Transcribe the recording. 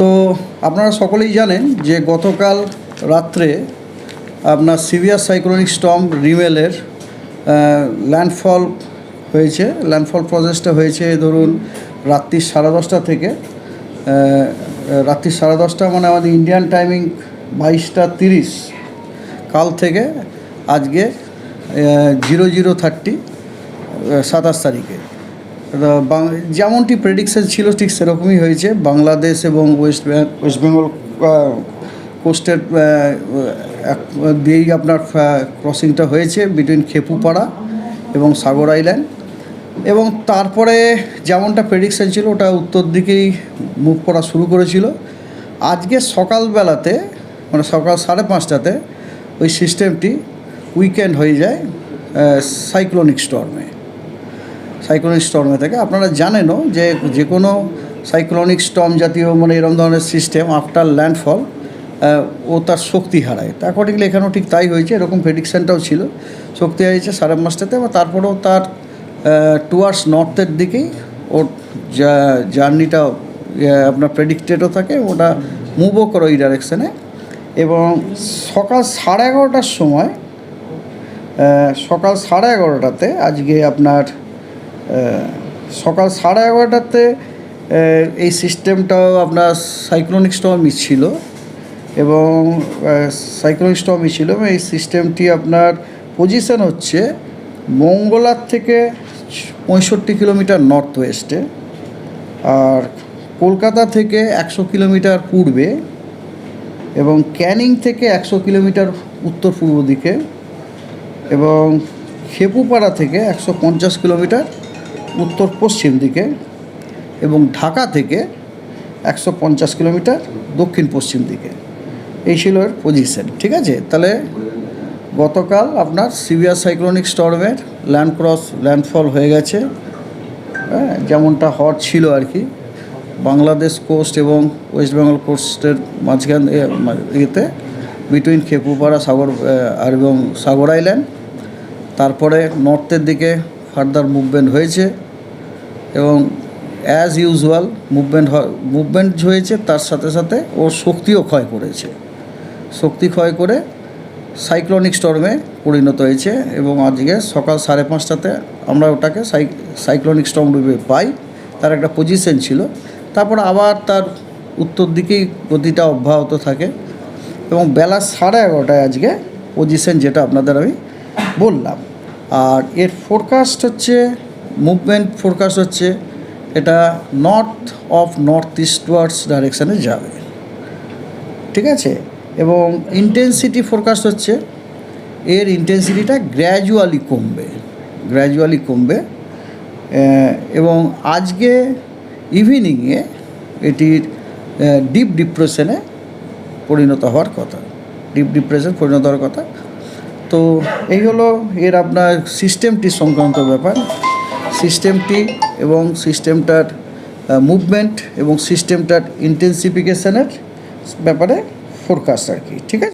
তো আপনারা সকলেই জানেন যে গতকাল রাত্রে আপনার সিভিয়ার সাইক্লোনিক স্টম রিমেলের ল্যান্ডফল হয়েছে, ল্যান্ডফল প্রসেসটা হয়েছে ধরুন রাত্রি সাড়ে দশটা থেকে রাত্রি সাড়ে দশটা মানে আমাদের ইন্ডিয়ান টাইমিং বাইশটা তিরিশ। কাল থেকে আজকে জিরো জিরো থার্টি সাতাশ তারিখে। যেমনটি প্রেডিকশন ছিল ঠিক সেরকমই হয়েছে। বাংলাদেশ এবং ওয়েস্ট ওয়েস্ট বেঙ্গল কোস্টের দিয়েই আপনার ক্রসিংটা হয়েছে বিটুইন খেপুপাড়া এবং সাগর আইল্যান্ড এবং তারপরে যেমনটা প্রেডিকশন ছিল, ওটা উত্তর দিকেই মুভ করা শুরু করেছিল। আজকে সকালবেলাতে মানে সকাল সাড়ে পাঁচটাতে ওই সিস্টেমটি উইকেন্ড হয়ে যায় সাইক্লোনিক স্টর্মে সাইক্লোনিক স্টর্মে থাকে। আপনারা জানেনও যে যে কোনো সাইক্লোনিক স্টর্ম জাতীয় মানে এরকম ধরনের সিস্টেম আফটার ল্যান্ডফল ও তার শক্তি হারায়। তা অ্যাকর্ডিংলি এখানেও ঠিক তাই হয়েছে, এরকম প্রেডিকশানটাও ছিল। শক্তি হারিয়েছে সাড়ে পাঁচটাতে বা তারপরেও তার টুয়ার্ডস নর্থের দিকেই ওর জার্নিটা আপনার প্রেডিক্টেডও থাকে, ওটা মুভও করে ওই ডাইরেকশানে এবং সকাল সাড়ে এগারোটার সময় সকাল সাড়ে এগারোটাতে আজকে আপনার সকাল সাড়ে এগারোটাতে এই সিস্টেমটাও আপনার সাইক্লোনিক স্টর্মই ছিল এবং সাইক্লোনিক স্টর্মই ছিল এবং এই সিস্টেমটি আপনার পজিশন হচ্ছে মঙ্গলার থেকে পঁয়ষট্টি কিলোমিটার নর্থ ওয়েস্টে আর কলকাতা থেকে একশো কিলোমিটার পূর্বে এবং ক্যানিং থেকে একশো কিলোমিটার উত্তর পূর্ব দিকে এবং খেপুপাড়া থেকে একশো পঞ্চাশ কিলোমিটার উত্তর পশ্চিম দিকে এবং ঢাকা থেকে একশো পঞ্চাশ কিলোমিটার দক্ষিণ পশ্চিম দিকে। এই ছিল এর পজিশন ঠিক আছে? তাহলে গতকাল আপনার সিভিয়ার সাইক্লোনিক স্টর্মের ল্যান্ড ক্রস ল্যান্ডফল হয়ে গেছে। হ্যাঁ যেমনটা হট ছিল আর কি। বাংলাদেশ কোস্ট এবং ওয়েস্ট বেঙ্গল কোস্টের মাঝখান ইয়েতে বিটুইন খেপুপাড়া সাগর আর এবং সাগর আইল্যান্ড তারপরে নর্থের দিকে ফার্দার মুভমেন্ট হয়েছে। এবং অ্যাজ ইউজুয়াল মুভমেন্ট হয় মুভমেন্ট হয়েছে, তার সাথে সাথে ওর শক্তিও ক্ষয় করেছে। শক্তি ক্ষয় করে সাইক্লোনিক স্টর্মে পরিণত হয়েছে এবং আজকে সকাল সাড়ে পাঁচটাতে আমরা ওটাকে সাই সাইক্লোনিক স্টর্ম রূপে পাই। তার একটা পজিশন ছিল। তারপর আবার তার উত্তর দিকেই গতিটা অব্যাহত থাকে এবং বেলা সাড়ে এগারোটায় আজকে পজিশন যেটা আপনাদের আমি বললাম। আর এর ফোরকাস্ট হচ্ছে মুভমেন্ট ফোরকাস্ট হচ্ছে এটা north of north east eastwards ডাইরেকশানে যাবে। ঠিক আছে? এবং ইন্টেন্সিটি ফোরকাস্ট হচ্ছে এর ইন্টেন্সিটিটা গ্র্যাজুয়ালি কমবে গ্র্যাজুয়ালি কমবে। এবং আজকে ইভিনিংয়ে এটির ডিপ ডিপ্রেশনে পরিণত হওয়ার কথা ডিপ ডিপ্রেশন পরিণত হওয়ার কথা। তো এই হলো এর আপনার সিস্টেমটি সংক্রান্ত ব্যাপার। সিস্টেমটি এবং সিস্টেমটার মুভমেন্ট এবং সিস্টেমটার ইন্টেন্সিফিকেশনের ব্যাপারে ফোরকাস্ট আর কি ঠিক আছে?